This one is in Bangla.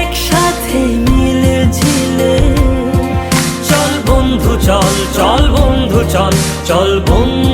একসাথে মিলে চল বন্ধু চল চল বন্ধু চল চল বন্ধু।